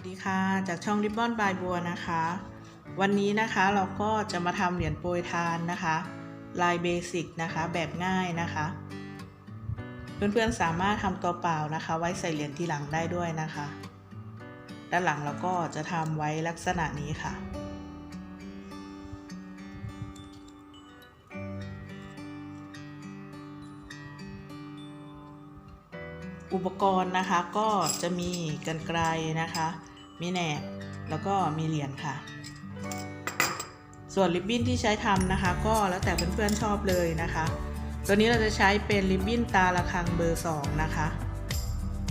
สดีค่ะ จากช่องริบบอนบายบัวนะคะ วันนี้นะคะเราก็จะมาทำเหรียญโปรยทานนะคะ ลายเบสิกนะคะแบบง่ายนะคะ เพื่อนๆสามารถทำตัวเปล่านะคะ ไว้ใส่เหรียญที่หลังได้ด้วยนะคะ ด้านหลังเราก็จะทำไว้ลักษณะนี้ค่ะอุปกรณ์นะคะก็จะมีกันไกลนะคะ มีแหนบแล้วก็มีเหรียญค่ะ ส่วนริบบิ้นที่ใช้ทำนะคะ ก็แล้วแต่เพื่อนๆชอบเลยนะคะ ตัวนี้เราจะใช้เป็นริบบิ้นตาละคังเบอร์ 2 นะคะ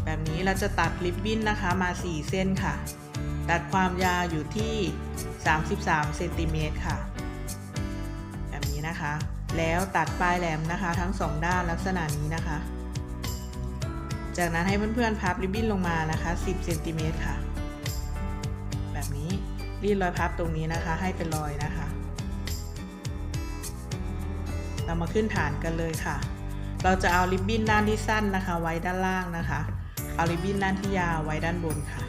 แบบนี้เราจะตัดริบบิ้นนะคะมา 4 เส้นค่ะ ตัดความยาวอยู่ที่ 33เซนติเมตรค่ะ แบบนี้นะคะ แล้วตัดปลายแหลมนะคะ ทั้งสองด้านลักษณะนี้นะคะ จากนั้นให้เพื่อนๆพับริบบิ้นลงมานะคะ 10เซนติเมตรค่ะ รีดรอยพับตรงนี้นะคะ ให้เป็นรอยนะคะ เรามาขึ้นฐานกันเลยค่ะ เราจะเอาริบบิ้นด้านที่สั้นนะคะ ไว้ด้านล่างนะคะ เอาริบบิ้นด้านที่ยาวไว้ด้านบนค่ะ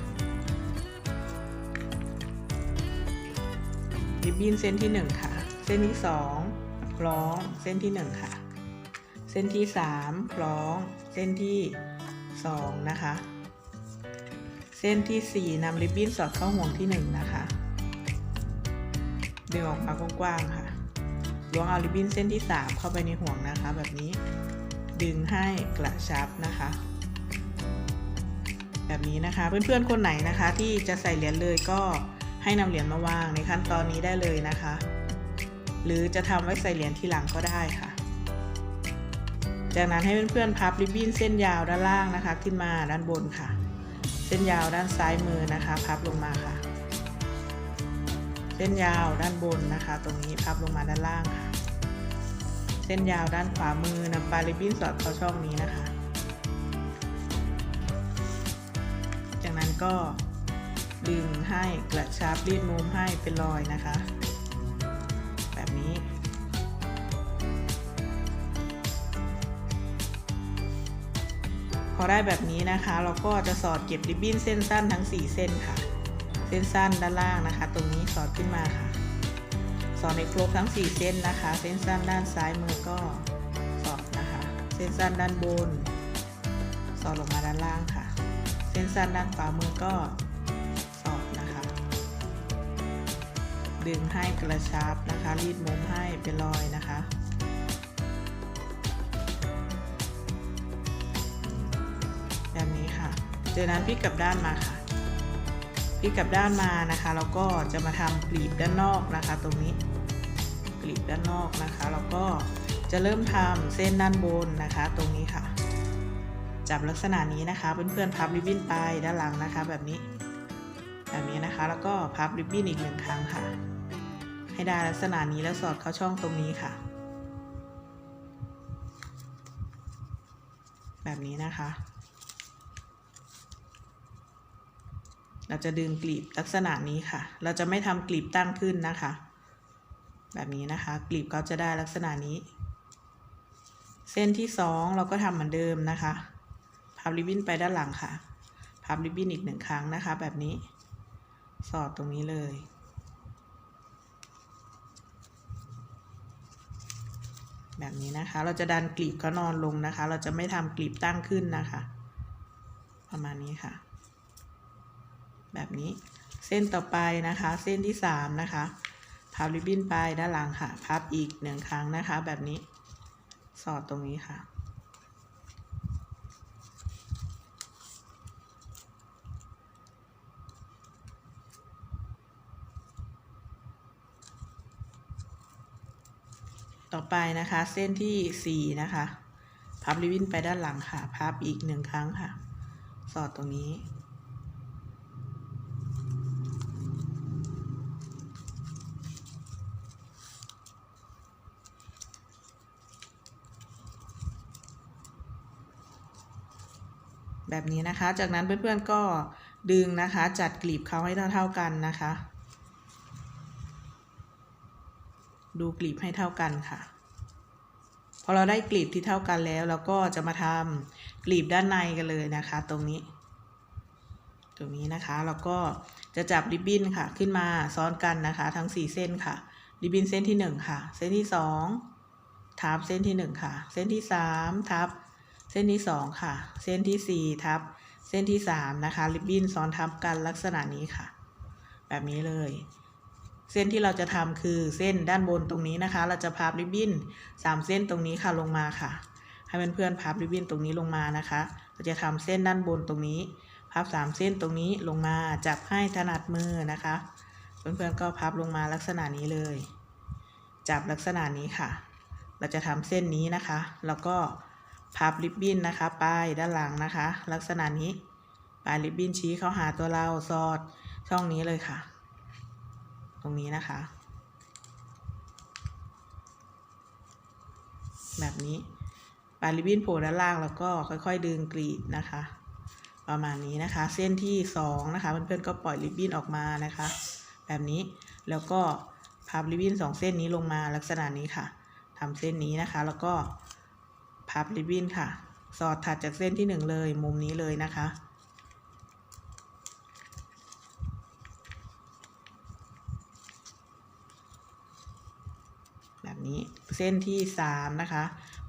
ริบบิ้นเส้นที่ 1 ค่ะ เส้นที่ 2 คล้อง เส้นที่ 1 ค่ะ เส้นที่ 3 คล้อง เส้นที่ 2 นะคะ เส้นที่ 4นำริบบิ้นสอดเข้าห่วงที่ 1 นะคะดึงออกมากว้างๆค่ะล้วงเอาริบบิ้นเส้นที่ 3 เข้าไปในห่วงนะคะ แบบนี้ดึงให้กระชับนะคะ แบบนี้นะคะเพื่อนๆคนไหนนะคะ ที่จะใส่เหรียญเลยก็ให้นำเหรียญมาวางในขั้นตอนนี้ได้เลยนะคะ หรือจะทำไว้ใส่เหรียญทีหลังก็ได้ค่ะ จากนั้นให้เพื่อนๆพับริบบิ้นเส้นยาวด้านล่างนะคะ ขึ้นมาด้านบนค่ะ เส้นยาวด้านซ้ายมือนะคะ พับลงมาค่ะ เส้นยาวด้านบนนะคะ ตรงนี้พับลงมาด้านล่างค่ะ เส้นยาวด้านขวามือนำปลายริบบิ้นสอดเข้าช่องนี้นะคะ จากนั้นก็ดึงให้กระชับรีดมุมให้เป็นรอยนะคะ อได้แบบนี้นะคะ เราก็จะสอดเก็บริบบิ้นเส้นสั้นทั้ง 4 เส้นค่ะ เส้นสั้นด้านล่างนะคะ ตรงนี้สอดขึ้นมาค่ะ สอดในครบทั้ง 4 เส้นนะคะ เส้นสั้นด้านซ้ายมือก็สอดนะคะ เส้นสั้นด้านบน สอดลงมาด้านล่างค่ะ เส้นสั้นด้านขวามือก็สอดนะคะ ดึงให้กระชับนะคะ รีดมุมให้เป็นรอยนะคะ จากนั้นพลิกกลับด้านมาค่ะพลิกกลับด้านมานะคะแล้วก็จะมาทำกลีบด้านนอกนะคะ ตรงนี้กลีบด้านนอกนะคะแล้วก็จะเริ่มทำเส้นด้านบนนะคะ ตรงนี้ค่ะ จับลักษณะนี้นะคะเพื่อนๆพับริบบิ้นไปด้านหลังนะคะ แบบนี้ แบบนี้นะคะ แล้วก็พับริบบิ้นอีกหนึ่งครั้งค่ะ ให้ได้ลักษณะนี้แล้วสอดเข้าช่องตรงนี้ค่ะ แบบนี้นะคะ เราจะดึงกลีบลักษณะนี้ค่ะ เราจะไม่ทำกลีบตั้งขึ้นนะคะ แบบนี้นะคะ กลีบเขาจะได้ลักษณะนี้ เส้นที่สองเราก็ทำเหมือนเดิมนะคะพับริบบิ้นไปด้านหลังค่ะพับริบบิ้นอีกหนึ่งครั้งนะคะ แบบนี้ สอดตรงนี้เลยแบบนี้นะคะ เราจะดันกลีบเขานอนลงนะคะ เราจะไม่ทำกลีบตั้งขึ้นนะคะ ประมาณนี้ค่ะ แบบนี้ เส้นต่อไปนะคะ เส้นที่สามนะคะ พับริบบิ้นไปด้านหลังค่ะ พับอีกหนึ่งครั้งนะคะ แบบนี้ สอดตรงนี้ค่ะ ต่อไปนะคะ เส้นที่สี่นะคะ พับริบบิ้นไปด้านหลังค่ะ พับอีกหนึ่งครั้งค่ะ สอดตรงนี้ แบบนี้นะคะ จากนั้นเพื่อนๆก็ดึงนะคะ จัดกลีบเขาให้เท่าๆกันนะคะ ดูกลีบให้เท่ากันค่ะ พอเราได้กลีบที่เท่ากันแล้วเราก็จะมาทำกลีบด้านในกันเลยนะคะ ตรงนี้ ตรงนี้นะคะแล้วก็จะจับริบบิ้นค่ะ ขึ้นมาซ้อนกันนะคะ ทั้ง 4 เส้นค่ะ ริบบิ้นเส้นที่ 1 ค่ะ เส้นที่ 2ทับเส้นที่ 1 ค่ะ เส้นที่ 3 ทับ เส้นที่ 2 ค่ะ เส้นที่ 4 ทับ เส้นที่ 3 นะคะ ริบบิ้นซ้อนทับกันลักษณะนี้ค่ะ แบบนี้เลย เส้นที่เราจะทำคือเส้นด้านบนตรงนี้นะคะ เราจะพับริบบิ้น 3 เส้นตรงนี้ค่ะลงมาค่ะ ให้เพื่อนๆพับริบบิ้นตรงนี้ลงมานะคะ เราจะทำเส้นด้านบนตรงนี้ พับสามเส้นตรงนี้ลงมาจับให้ถนัดมือนะคะ เพื่อนๆก็พับลงมาลักษณะนี้เลย จับลักษณะนี้ค่ะ เราจะทำเส้นนี้นะคะ แล้วก็ พับริบบิ้นนะคะปลายด้านหลังนะคะ ลักษณะนี้ปลายริบบิ้นชี้เข้าหาตัวเราสอดช่องนี้เลยค่ะ ตรงนี้นะคะ แบบนี้ปลายริบบิ้นโผล่ด้านล่างแล้วก็ค่อย ๆ ดึงกรีดนะคะ ประมาณนี้นะคะ เส้นที่2นะคะเพื่อนๆก็ปล่อยริบบิ้นออกมานะคะ แบบนี้แล้วก็พับริบบิ้นสองเส้นนี้ลงมาลักษณะนี้ค่ะทำเส้นนี้นะคะ แล้วก็ พับริบบิ้นค่ะ สอดถัดจากเส้นที่หนึ่งเลย มุมนี้เลยนะคะ แบบนี้เส้นที่สามนะคะ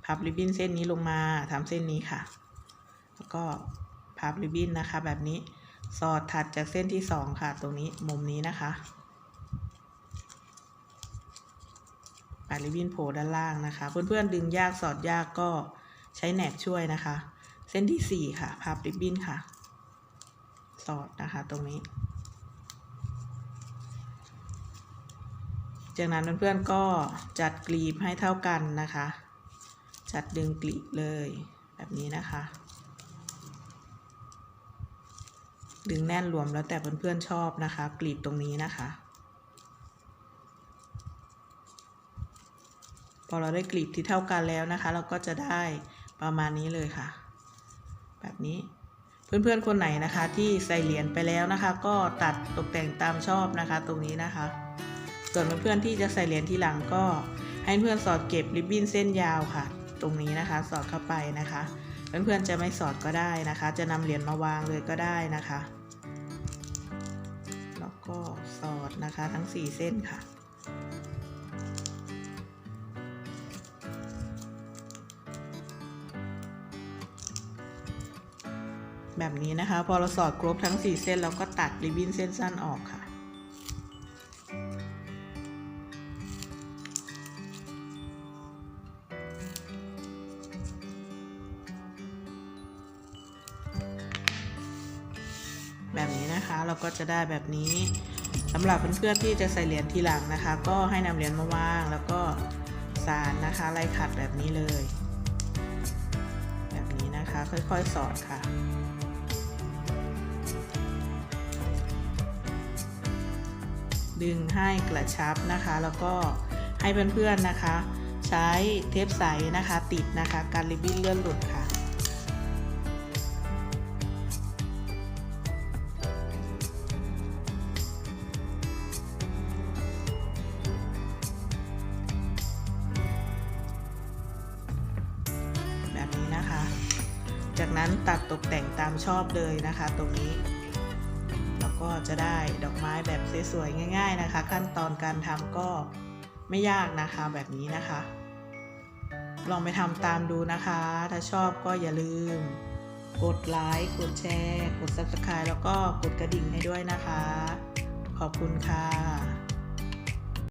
พับริบบิ้นเส้นนี้ลงมาทำเส้นนี้ค่ะ แล้วก็พับริบบิ้นนะคะ แบบนี้สอดถัดจากเส้นที่สองค่ะ ตรงนี้มุมนี้นะคะ ปลายริบบิ้นโผล่ด้านล่างนะคะ เพื่อนๆดึงยากสอดยากก็ใช้แหนบช่วยนะคะ เส้นที่สี่ค่ะพับริบบิ้นค่ะ สอดนะคะตรงนี้ จากนั้นเพื่อนๆก็จัดกลีบให้เท่ากันนะคะ จัดดึงกลีบเลยแบบนี้นะคะ ดึงแน่นรวมแล้วแต่เพื่อนๆชอบนะคะ กลีบตรงนี้นะคะ พอเราได้กลีบที่เท่ากันแล้วนะคะ เราก็จะได้ประมาณนี้เลยค่ะ แบบนี้เพื่อนๆคนไหนนะคะที่ใส่เหรียญไปแล้วนะคะ ก็ตัดตกแต่งตามชอบนะคะ ตรงนี้นะคะ ส่วนเพื่อนๆที่จะใส่เหรียญทีหลังก็ให้เพื่อนสอดเก็บริบบิ้นเส้นยาวค่ะ ตรงนี้นะคะ สอดเข้าไปนะคะ เพื่อนๆจะไม่สอดก็ได้นะคะ จะนำเหรียญมาวางเลยก็ได้นะคะ แล้วก็สอดนะคะทั้ง 4 เส้นค่ะ แบบนี้นะคะ พอเราสอดครบทั้ง 4 เส้นเราก็ตัดริบบิ้นเส้นสั้นออกค่ะ แบบนี้นะคะเราก็จะได้แบบนี้สำหรับเพื่อนๆที่จะใส่เหรียญทีหลังนะคะ ก็ให้นำเหรียญมาวางแล้วก็สารนะคะไล่ขัดแบบนี้เลย แบบนี้นะคะค่อยๆสอดค่ะ ดึงให้กระชับนะคะ แล้วก็ให้เพื่อนๆนะคะ ใช้เทปใสนะคะติดนะคะการริบบิ้นเลื่อนหลุดค่ะแบบนี้นะคะ จากนั้นตัดตกแต่งตามชอบเลยนะคะ ตรงนี้ จะได้ดอกไม้แบบสวยๆง่าย ๆนะคะ ขั้นตอนการทำก็ไม่ยากนะคะแบบนี้นะคะ ลองไปทำตามดูนะคะ ถ้าชอบก็อย่าลืม กดไลค์กดแชร์ กด subscribe แล้วก็กดกระดิ่งให้ด้วยนะคะ ขอบคุณค่ะ